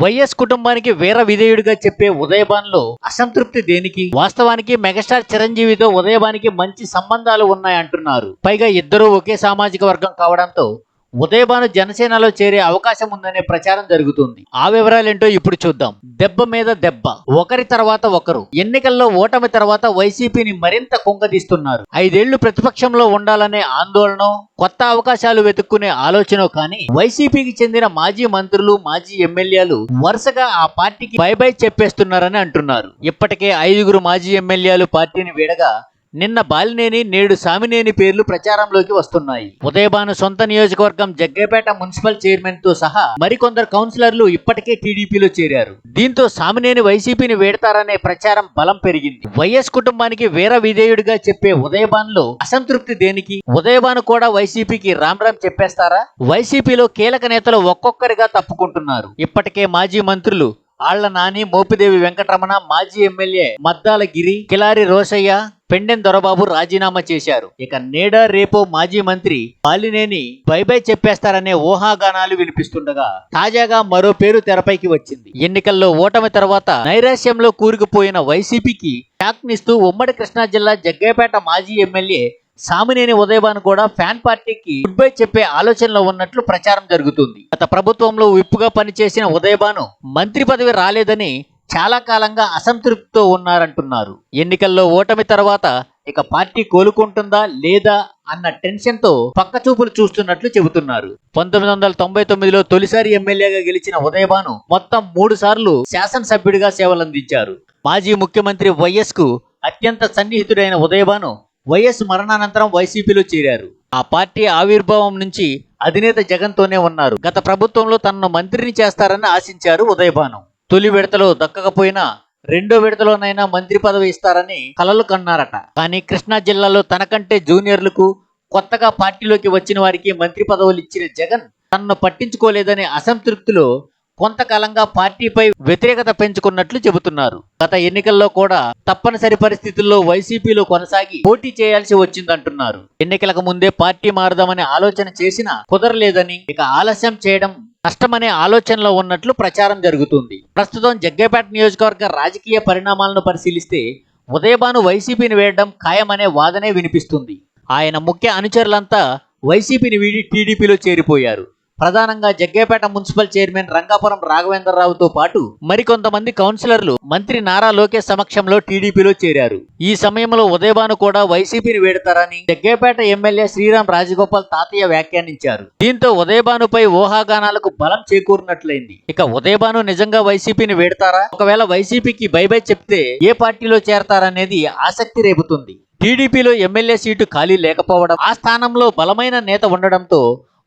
YS కుటుంబానికి వీర విధేయుడిగా చెప్పే ఉదయబాన్లో అసంతృప్తి దేనికి? వాస్తవానికి మెగాస్టార్ చిరంజీవితో ఉదయబానికి మంచి సంబంధాలు ఉన్నాయంటున్నారు పైగా ఇద్దరూ ఒకే సామాజిక వర్గం కావడంతో ఉదయభాను జనసేనలో చేరే అవకాశం ఉందనే ప్రచారం జరుగుతుంది. ఆ వివరాలేంటో ఇప్పుడు చూద్దాం. దెబ్బ మీద దెబ్బ. ఒకరి తర్వాత ఒకరు. ఎన్నికల్లో ఓటమి తర్వాత వైసీపీని మరింత కుంగదీస్తున్నారు. ఐదేళ్ళు ప్రతిపక్షంలో ఉండాలనే ఆందోళన కొత్త అవకాశాలు వెతుక్కునే ఆలోచన కానీ వైసీపీకి చెందిన మాజీ మంత్రులు మాజీ ఎమ్మెల్యేలు వరుసగా ఆ పార్టీకి బై బై చెప్పేస్తున్నారని అంటున్నారు. ఇప్పటికే ఐదుగురు మాజీ ఎమ్మెల్యేలు పార్టీని వీడగా నిన్న బాలినేని నేడు సామినేని పేర్లు ప్రచారంలోకి వస్తున్నాయి. ఉదయభాను సొంత నియోజకవర్గం జగ్గేపేట మున్సిపల్ చైర్మన్తో సహా మరికొందరు కౌన్సిలర్లు ఇప్పటికే టీడీపీలో చేరారు. దీంతో సామినేని వైసీపీని వేడతారనే ప్రచారం బలం పెరిగింది. వైఎస్ కుటుంబానికి వీర విధేయుడిగా చెప్పే ఉదయభాన్లో అసంతృప్తి దేనికి? ఉదయభాను కూడా వైసీపీకి రామ్ రామ్ చెప్పేస్తారా? వైసీపీలో కీలక నేతలు ఒక్కొక్కరిగా తప్పుకుంటున్నారు. ఇప్పటికే మాజీ మంత్రులు ఆళ్ళ నాని మోపిదేవి వెంకటరమణ మాజీ ఎమ్మెల్యే మద్దాల గిరి కిలారి రోసయ్య పెండెన్ దొరబాబు రాజీనామా చేశారు. ఇక నేడ రేపో మాజీ మంత్రి బాలినేని బై బై చెప్పేస్తారనే ఊహాగానాలు వినిపిస్తుండగా తాజాగా మరో పేరు తెరపైకి వచ్చింది. ఎన్నికల్లో ఓటమి తర్వాత నైరాశ్యంలో కూరుకుపోయిన వైసీపీకి షాక్నిస్తూ ఉమ్మడి కృష్ణా జిల్లా జగ్గేపేట మాజీ ఎమ్మెల్యే సామినేని ఉదయభాన్ కూడా ఫ్యాన్ పార్టీకి గుడ్ బై చెప్పే ఆలోచనలో ఉన్నట్లు ప్రచారం జరుగుతుంది. గత ప్రభుత్వంలో విప్పుగా పనిచేసిన ఉదయభాను మంత్రి పదవి రాలేదని చాలా కాలంగా అసంతృప్తితో ఉన్నారంటున్నారు. ఎన్నికల్లో ఓటమి తర్వాత ఇక పార్టీ కోలుకుంటుందా లేదా అన్న టెన్షన్తో పక్క చూపులు చూస్తున్నట్లు చెబుతున్నారు. పంతొమ్మిది వందల తొంభై తొమ్మిదిలో తొలిసారి ఎమ్మెల్యేగా గెలిచిన ఉదయభాను మొత్తం మూడు సార్లు శాసనసభ్యుడిగా సేవలందించారు. మాజీ ముఖ్యమంత్రి వైఎస్కు అత్యంత సన్నిహితుడైన ఉదయభాను వైఎస్ మరణానంతరం వైసీపీలో చేరారు. ఆ పార్టీ ఆవిర్భావం నుంచి అధినేత జగన్తోనే ఉన్నారు. గత ప్రభుత్వంలో తనను మంత్రిని చేస్తారని ఆశించారు ఉదయభాను. తొలి విడతలో దక్కకపోయినా రెండో విడతలోనైనా మంత్రి పదవి ఇస్తారని కలలు కన్నారట. కానీ కృష్ణా జిల్లాలో తనకంటే జూనియర్లకు కొత్తగా పార్టీలోకి వచ్చిన వారికి మంత్రి పదవులు ఇచ్చిన జగన్ తనను పట్టించుకోలేదనే అసంతృప్తిలో కొంతకాలంగా పార్టీపై వ్యతిరేకత పెంచుకున్నట్లు చెబుతున్నారు. గత ఎన్నికల్లో కూడా తప్పనిసరి పరిస్థితుల్లో వైసీపీలో కొనసాగి పోటీ చేయాల్సి వచ్చిందంటున్నారు. ఎన్నికలకు ముందే పార్టీ మారదామనే ఆలోచన చేసినా కుదరలేదని ఇక ఆలస్యం చేయడం నష్టమనే ఆలోచనలో ఉన్నట్లు ప్రచారం జరుగుతుంది. ప్రస్తుతం జగ్గేపేట నియోజకవర్గ రాజకీయ పరిణామాలను పరిశీలిస్తే ఉదయభాను వైసీపీని వేయడం ఖాయమనే వాదనే వినిపిస్తుంది. ఆయన ముఖ్య అనుచరులంతా వైసీపీని వీడి టీడీపీలో చేరిపోయారు. ప్రధానంగా జగ్గేపేట మున్సిపల్ చైర్మన్ రంగాపురం రాఘవేంద్రరావుతో పాటు మరికొంతమంది కౌన్సిలర్లు మంత్రి నారా లోకేష్ సమక్షంలో టీడీపీలో చేరారు. ఈ సమయంలో ఉదయభాను కూడా వైసీపీని వేడతారని జగ్గేపేట ఎమ్మెల్యే శ్రీరామ్ రాజగోపాల్ తాతయ్య వ్యాఖ్యానించారు. దీంతో ఉదయభానుపై ఊహాగానాలకు బలం చేకూరినట్లయింది. ఇక ఉదయభాను నిజంగా వైసీపీని వేడతారా? ఒకవేళ వైసీపీకి బై బై చెప్తే ఏ పార్టీలో చేరతారనేది ఆసక్తి రేపుతుంది. టీడీపీలో ఎమ్మెల్యే సీటు ఖాళీ లేకపోవడం ఆ స్థానంలో బలమైన నేత ఉండడంతో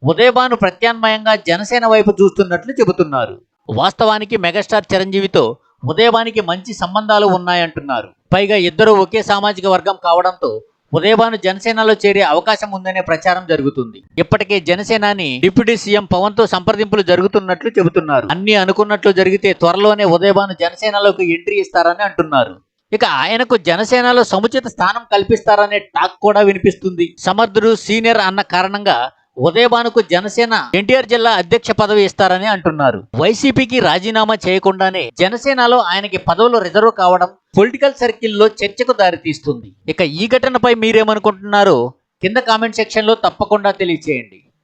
ఉదయభాను ప్రత్యామ్నాయంగా జనసేన వైపు చూస్తున్నట్లు చెబుతున్నారు. వాస్తవానికి మెగాస్టార్ చిరంజీవితో ఉదయభానికి మంచి సంబంధాలు ఉన్నాయంటున్నారు. పైగా ఇద్దరు ఒకే సామాజిక వర్గం కావడంతో ఉదయభాను జనసేనలో చేరే అవకాశం ఉందనే ప్రచారం జరుగుతుంది. ఇప్పటికే జనసేనాని డిప్యూటీ సీఎం పవన్తో సంప్రదింపులు జరుగుతున్నట్లు చెబుతున్నారు. అన్ని అనుకున్నట్లు జరిగితే త్వరలోనే ఉదయభాను జనసేనలోకి ఎంట్రీ ఇస్తారని అంటున్నారు. ఇక ఆయనకు జనసేనలో సముచిత స్థానం కల్పిస్తారనే టాక్ కూడా వినిపిస్తుంది. సమర్థుడు సీనియర్ అన్న కారణంగా ఉదయభానుకు జనసేన ఎన్టీఆర్ జిల్లా అధ్యక్ష పదవి ఇస్తారని అంటున్నారు. వైసీపీకి రాజీనామా చేయకుండానే జనసేనలో ఆయనకి పదవులు రిజర్వ్ కావడం పొలిటికల్ సర్కిల్లో చర్చకు దారితీస్తుంది. ఇక ఈ ఘటనపై మీరేమనుకుంటున్నారో కింద కామెంట్ సెక్షన్లో తప్పకుండా తెలియచేయండి.